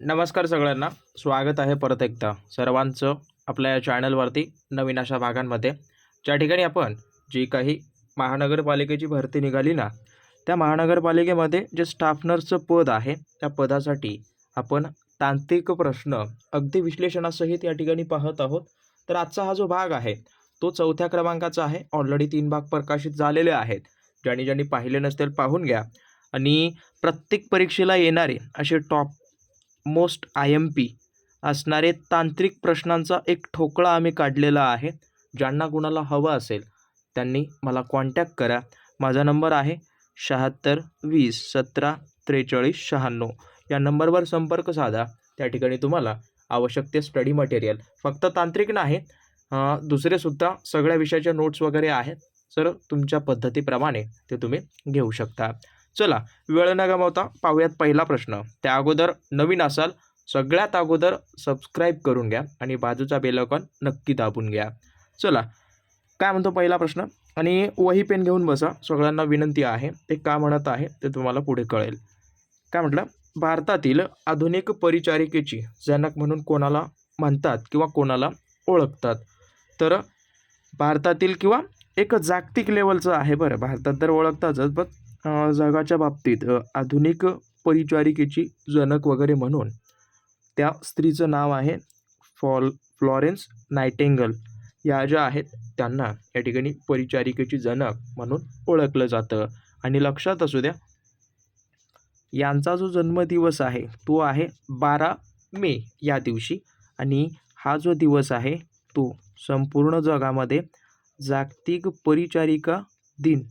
नमस्कार सगळ्यांना. स्वागत आहे परत एकदा सर्वांचं आपल्या या चॅनलवरती नवीन अशा भागांमध्ये. ज्या ठिकाणी आपण जी काही महानगरपालिकेची भरती निघाली ना त्या महानगरपालिकेमध्ये जे स्टाफ नर्सचं पद आहे त्या पदासाठी आपण तांत्रिक प्रश्न अगदी विश्लेषणासहित या ठिकाणी पाहत आहोत. तर आजचा हा जो भाग आहे तो चौथ्या क्रमांकाचा आहे. ऑलरेडी तीन भाग प्रकाशित झालेले आहेत. ज्यांनी ज्यांनी पाहिले नसतील पाहून घ्या. आणि प्रत्येक परीक्षेला येणारे असे top most I M P असणारे तांत्रिक प्रश्नांचा एक ठोकळा आम्ही काढलेला आहे. ज्यांना कुणाला हवं असेल त्यांनी मला कॉन्टॅक्ट करा. माझा नंबर आहे शहात्तर वीस सतरा त्रेचाळीस शहाण्णव. या नंबरवर संपर्क साधा. त्या ठिकाणी तुम्हाला आवश्यक ते स्टडी मटेरियल फक्त तांत्रिक नाही दुसरेसुद्धा सगळ्या विषयाच्या नोट्स वगैरे आहेत. सर तुमच्या पद्धतीप्रमाणे ते तुम्ही घेऊ शकता. चला वेळ न गमावता पाहूयात पहिला प्रश्न. त्या अगोदर नवीन असाल सगळ्यात अगोदर सबस्क्राईब करून घ्या आणि बाजूचा बेलकॉन नक्की दाबून घ्या. चला काय म्हणतो पहिला प्रश्न? आणि वही पेन घेऊन बसा सगळ्यांना विनंती आहे ते का म्हणत आहे ते तुम्हाला पुढे कळेल. काय म्हटलं? भारतातील आधुनिक परिचारिकेची जनक म्हणून कोणाला म्हणतात किंवा कोणाला ओळखतात? तर भारतातील किंवा एक जागतिक लेवलचं आहे बरं भारतात तर ओळखतातच पण जगाच्या बाबतीत आधुनिक परिचारिकेची जनक वगैरे म्हणून त्या स्त्रीचं नाव आहे फॉल फ्लॉरेन्स नायटेंगल. या ज्या आहेत त्यांना या ठिकाणी परिचारिकेची जनक म्हणून ओळखलं जातं. आणि लक्षात असू द्या यांचा जो जन्मदिवस आहे तो आहे बारा मे या दिवशी. आणि हा जो दिवस आहे तो संपूर्ण जगामध्ये जागतिक परिचारिका दिन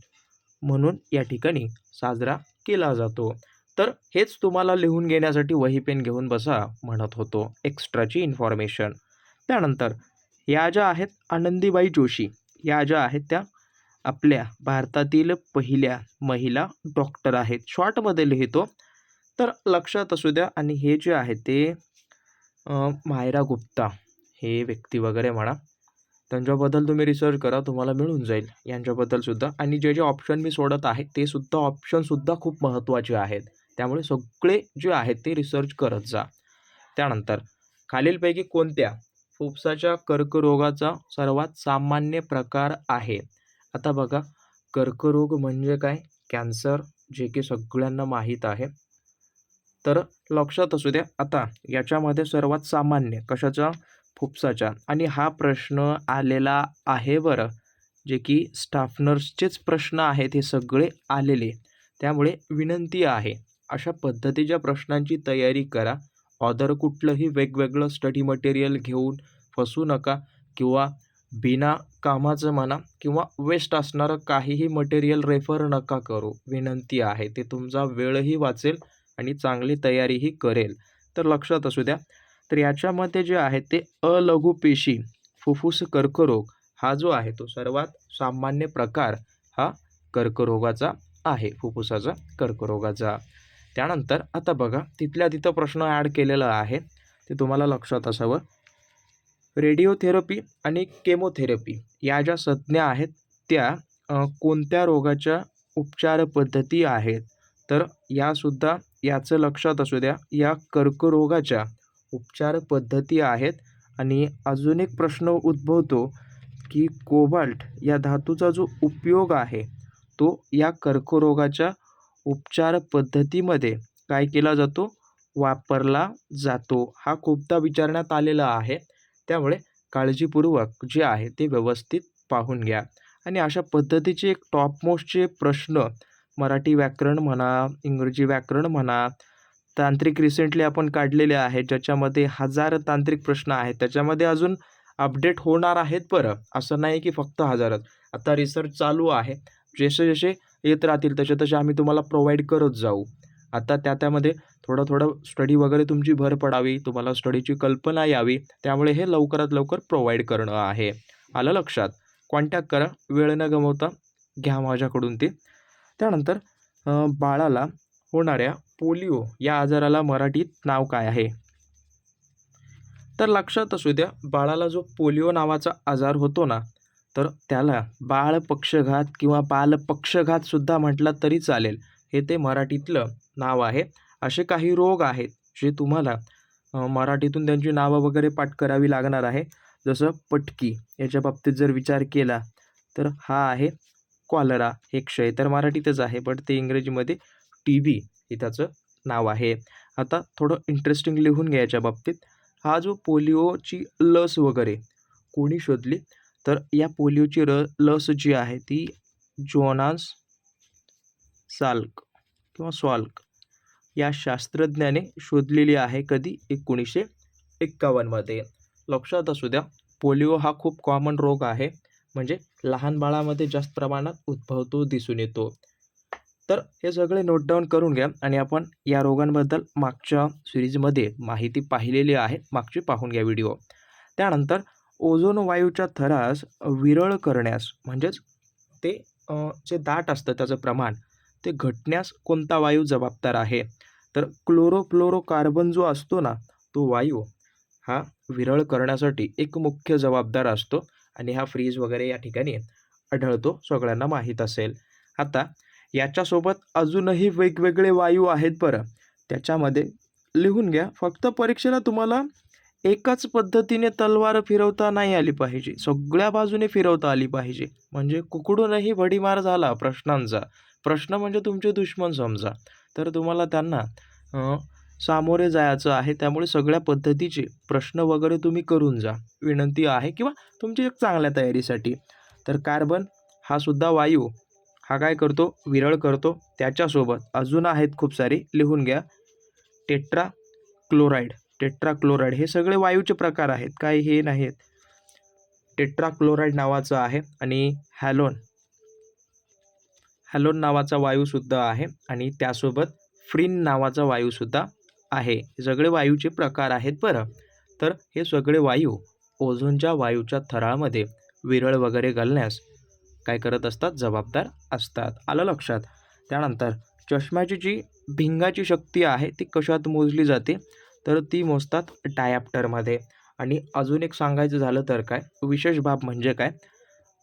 म्हणून या ठिकाणी साजरा केला जातो. तर हेच तुम्हाला लिहून घेण्यासाठी वही पेन घेऊन बसा म्हणत होतो. एक्स्ट्राची इन्फॉर्मेशन त्यानंतर या ज्या आहेत आनंदीबाई जोशी या ज्या आहेत त्या आपल्या भारतातील पहिल्या महिला डॉक्टर आहेत. शॉर्टमध्ये लिहितो. तर लक्षात असू द्या आणि हे जे आहे ते मायरा गुप्ता हे व्यक्ती वगैरे म्हणा त्यांच्याबद्दल तुम्ही रिसर्च करा तुम्हाला मिळून जाईल यांच्याबद्दल सुद्धा. आणि जे जे ऑप्शन मी सोडत आहे ते सुद्धा ऑप्शनसुद्धा खूप महत्त्वाचे आहेत. त्यामुळे सगळे जे आहेत ते रिसर्च करत जा. त्यानंतर खालीलपैकी कोणत्या? फुफ्साच्या कर्करोगाचा सर्वात सामान्य प्रकार आहे. आता बघा कर्करोग म्हणजे काय? कॅन्सर जे की सगळ्यांना माहीत आहे. तर लक्षात असू द्या आता याच्यामध्ये सर्वात सामान्य कशाचा? फुफ्साच्या आणि हा प्रश्न आलेला आहे बरं जे की स्टाफ नर्सचेच प्रश्न आहेत हे सगळे आलेले. त्यामुळे विनंती आहे अशा पद्धतीच्या प्रश्नांची तयारी करा. ऑदर कुठलंही वेगवेगळं स्टडी मटेरियल घेऊन फसू नका किंवा बिना कामाचं म्हणा किंवा वेस्ट असणारं काहीही मटेरियल रेफर नका करू. विनंती आहे ते तुमचा वेळही वाचेल आणि चांगली तयारीही करेल. तर लक्षात असू द्या तर याच्यामध्ये जे आहे ते अलघुपेशी फुफ्फुस कर्करोग हा जो आहे तो सर्वात सामान्य प्रकार हा कर्करोगाचा आहे फुफ्फुसाचा कर्करोगाचा. त्यानंतर आता बघा तिथल्या तिथं प्रश्न ॲड केलेला आहे. ते तुम्हाला लक्षात असावं. रेडिओथेरपी आणि केमोथेरपी या ज्या संज्ञा आहेत त्या कोणत्या रोगाच्या उपचार पद्धती आहेत? तर यासुद्धा याचं लक्षात असू द्या या कर्करोगाच्या उपचार पद्धती आहेत. आणि अजून एक प्रश्न उद्भवतो की कोबाल्ट या धातूचा जो उपयोग आहे तो या कर्करोगाच्या उपचार पद्धतीमध्ये काय केला जातो? वापरला जातो. हा खूपदा विचारण्यात आलेला आहे. त्यामुळे काळजीपूर्वक जे आहे ते व्यवस्थित पाहून घ्या. आणि अशा पद्धतीचे एक टॉपमोस्टचे प्रश्न मराठी व्याकरण म्हणा इंग्रजी व्याकरण म्हणा तांत्रिक रिसेंटली आपण काढलेले आहेत. ज्याच्यामध्ये हजार तांत्रिक प्रश्न आहेत. त्याच्यामध्ये अजून अपडेट होणार आहेत बरं. असं नाही की फक्त हजारच. आता रिसर्च चालू आहे. जसे जसे येत राहतील तसे तसे आम्ही तुम्हाला प्रोव्हाइड करत जाऊ. आता त्या त्यामध्ये थोडं थोडं स्टडी वगैरे तुमची भर पडावी. तुम्हाला स्टडीची कल्पना यावी. त्यामुळे हे लवकरात लवकर प्रोव्हाइड करणं आहे. आलं लक्षात? कॉन्टॅक्ट करा. वेळ न गमवता घ्या माझ्याकडून ते. त्यानंतर बाळाला होणाऱ्या पोलिओ या आजाराला मराठीत नाव काय आहे? तर लक्षात असू द्या बाळाला जो पोलिओ नावाचा आजार होतो ना तर त्याला बाळ पक्षघात किंवा बाल पक्षघातसुद्धा म्हटला तरी चालेल. हे ते मराठीतलं नाव आहे. असे काही रोग आहेत जे तुम्हाला मराठीतून त्यांची नावं वगैरे पाठ करावी लागणार आहे. जसं पटकी याच्या बाबतीत जर विचार केला तर हा आहे कॉलरा हे क्षय तर मराठीतच आहे बट ते इंग्रजीमध्ये टी बी हे त्याचं नाव आहे. आता थोडं इंटरेस्टिंग लिहून घ्यायच्या बाबतीत. हा जो पोलिओची लस वगैरे कोणी शोधली तर या पोलिओची र लस जी आहे ती जोनास साल्क किंवा स्वाल्क या शास्त्रज्ञाने शोधलेली आहे कधी? एकोणीसशे एक्कावन्नमध्ये लक्षात असू द्या पोलिओ हा खूप कॉमन रोग आहे. म्हणजे लहान बाळामध्ये जास्त प्रमाणात उद्भवतो दिसून येतो. तर हे सगळे नोट डाऊन करून घ्या आणि आपण या रोगांबद्दल मागच्या सिरीजमध्ये माहिती पाहिलेली आहे. मागची पाहून घ्या व्हिडिओ त्यानंतर ओझोन वायूच्या थरास विरळ करण्यास म्हणजेच ते जे दाट असतं त्याचं प्रमाण ते घटण्यास कोणता वायू जबाबदार आहे? तर क्लोरोफ्लोरोकार्बन जो असतो ना तो वायू हा विरळ करण्यासाठी एक मुख्य जबाबदार असतो आणि हा फ्रीज वगैरे या ठिकाणी आढळतो सगळ्यांना माहीत असेल. आता याच्यासोबत अजूनही वेगवेगळे वायू आहेत बरं. त्याच्यामध्ये लिहून घ्या. फक्त परीक्षेला तुम्हाला एकाच पद्धतीने तलवार फिरवता नाही आली पाहिजे. सगळ्या बाजूने फिरवता आली पाहिजे. म्हणजे कुकडूनही भडीमार झाला प्रश्नांचा. प्रश्न म्हणजे तुमचे दुश्मन समजा. तर तुम्हाला त्यांना सामोरे जायचं आहे. त्यामुळे सगळ्या पद्धतीचे प्रश्न वगैरे तुम्ही करून जा. विनंती आहे. किंवा तुमची एक चांगल्या तयारीसाठी. तर कार्बन हा सुद्धा वायू हा काय करतो? विरळ करतो. त्याच्यासोबत अजून आहेत खूप सारी. लिहून घ्या. टेट्रा क्लोराईड टेट्रा क्लोराईड हे सगळे वायूचे प्रकार आहेत. काय हे नाहीत टेट्रा क्लोराईड नावाचं आहे आणि हॅलोन. हॅलोन नावाचा वायूसुद्धा आहे आणि त्यासोबत फ्रिन नावाचा वायूसुद्धा आहे. सगळे वायूचे प्रकार आहेत बरं. तर हे सगळे वायू ओझोनच्या वायूच्या थरामध्ये विरळ वगैरे घालण्यास काय करत असतात? जबाबदार असतात. आलं लक्षात? त्यानंतर चष्म्याची जी भिंगाची शक्ती आहे ती कशात मोजली जाते? तर ती मोजतात डायॅप्टरमध्ये. आणि अजून एक सांगायचं झालं तर काय? विशेष बाब म्हणजे काय?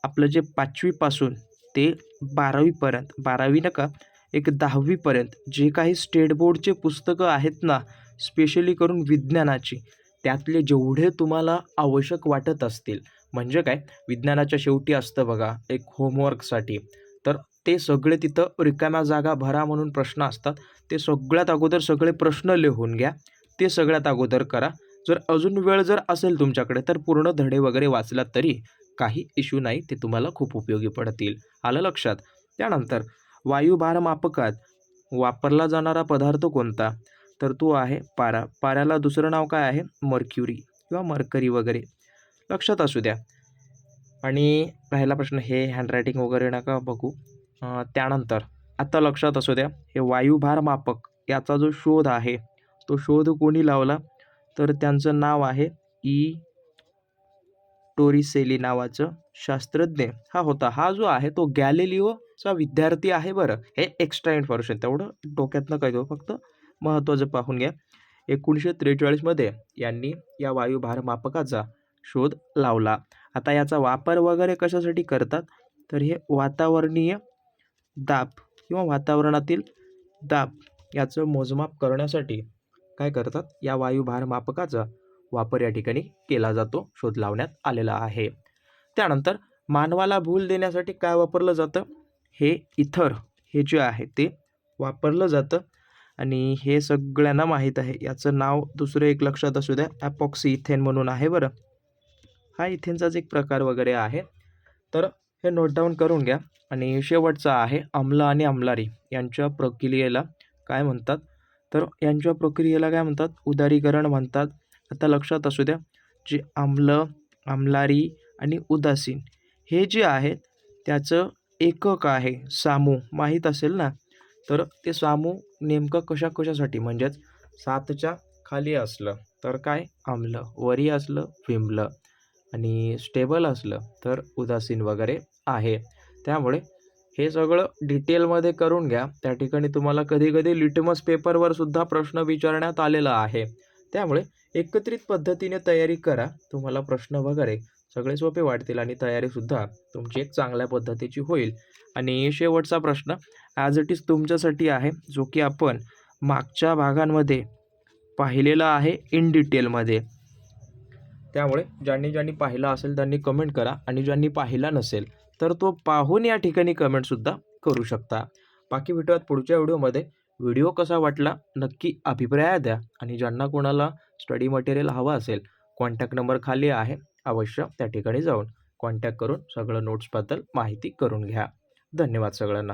आपलं जे पाचवीपासून ते बारावीपर्यंत बारावी नका एक दहावीपर्यंत जे काही स्टेट बोर्डचे पुस्तकं आहेत ना स्पेशली करून विज्ञानाची त्यातले जेवढे तुम्हाला आवश्यक वाटत असतील म्हणजे काय? विज्ञानाच्या शेवटी असतं बघा एक होमवर्कसाठी तर ते सगळे तिथं रिकाम्या जागा भरा म्हणून प्रश्न असतात. ते सगळ्यात अगोदर सगळे प्रश्न लिहून घ्या. ते सगळ्यात अगोदर करा. जर अजून वेळ जर असेल तुमच्याकडे तर पूर्ण धडे वगैरे वाचलात तरी काही इश्यू नाही ते तुम्हाला खूप उपयोगी पडतील. आलं लक्षात? त्यानंतर वायुभारमापकात वापरला जाणारा पदार्थ कोणता? तर तो आहे पारा. पाऱ्याला दुसरं नाव काय आहे? मर्क्युरी किंवा मर्करी वगैरे. लक्षात असू द्या. आणि राहिला प्रश्न हे हँडरायटिंग वगैरे नका बघू. त्यानंतर आत्ता लक्षात असू द्या हे वायुभारमापक याचा जो शोध आहे तो शोध कोणी लावला? तर त्यांचं नाव आहे ई. टोरिसेली नावाचं शास्त्रज्ञ. हा होता. हा जो आहे तो गॅलिलिओचा विद्यार्थी आहे बरं. हे एक्स्ट्रा इन्फॉर्मेशन तेवढं डोक्यातनं काय फक्त महत्त्वाचं पाहून घ्या. एकोणीसशे त्रेचाळीसमध्ये यांनी या वायुभारमापकाचा शोध लावला. आता याचा वापर वगैरे कशासाठी करतात? तर हे वातावरणीय दाब किंवा वातावरणातील दाब याचं मोजमाप करण्यासाठी काय करतात? या वायुभारमापकाचा वापर या ठिकाणी केला जातो शोध लावण्यात आलेला आहे. त्यानंतर मानवाला भूल देण्यासाठी काय वापरलं जातं? हे इथर हे जे आहे ते वापरलं जातं. आणि हे सगळ्यांना माहीत आहे. याचं नाव दुसरं एक लक्षात असू द्या ॲपॉक्सी इथेन म्हणून आहे बरं. हा इथेनचाच एक प्रकार वगैरे आहे. तर हे नोट डाऊन करून घ्या. आणि शेवटचा आहे आम्ल आणि आम्लारी यांच्या प्रक्रियेला काय म्हणतात? तर यांच्या प्रक्रियेला काय म्हणतात? उदारीकरण म्हणतात. आता लक्षात असू द्या जे आम्ल आमलारी आणि उदासीन हे जे आहेत त्याचं एकक आहे सामू. माहीत असेल ना? तर ते सामू नेमकं कशा कशासाठी? म्हणजेच सातच्या खाली असलं तर काय? आम्ल वरी असलं विमलं. आणि स्टेबल असलं तर उदासीन वगैरे आहे. त्यामुळे हे सगळं डिटेलमध्ये करून घ्या. त्या ठिकाणी तुम्हाला कधी कधी लिटमस पेपरवर सुद्धा प्रश्न विचारण्यात आलेला आहे. त्यामुळे एकत्रित पद्धतीने तयारी करा. तुम्हाला प्रश्न वगैरे सगळे सोपे वाटतील आणि तयारीसुद्धा तुमची एक चांगल्या पद्धतीची होईल. आणि शेवटचा प्रश्न ॲज इट इज तुमच्यासाठी आहे जो की आपण मागच्या भागांमध्ये पाहिलेला आहे इन डिटेलमध्ये त्यामुळे ज्यांनी ज्यांनी पाहिला असेल त्यांनी कमेंट करा आणि ज्यांनी पाहिला नसेल तर तो पाहून या ठिकाणी कमेंटसुद्धा करू शकता. बाकी भेटूयात पुढच्या व्हिडिओमध्ये. व्हिडिओ कसा वाटला नक्की अभिप्राय द्या आणि ज्यांना कोणाला स्टडी मटेरियल हवं असेल कॉन्टॅक्ट नंबर खाली आहे अवश्य त्या ठिकाणी जाऊन कॉन्टॅक्ट करून सगळं नोट्सबद्दल माहिती करून घ्या. धन्यवाद सगळ्यांना.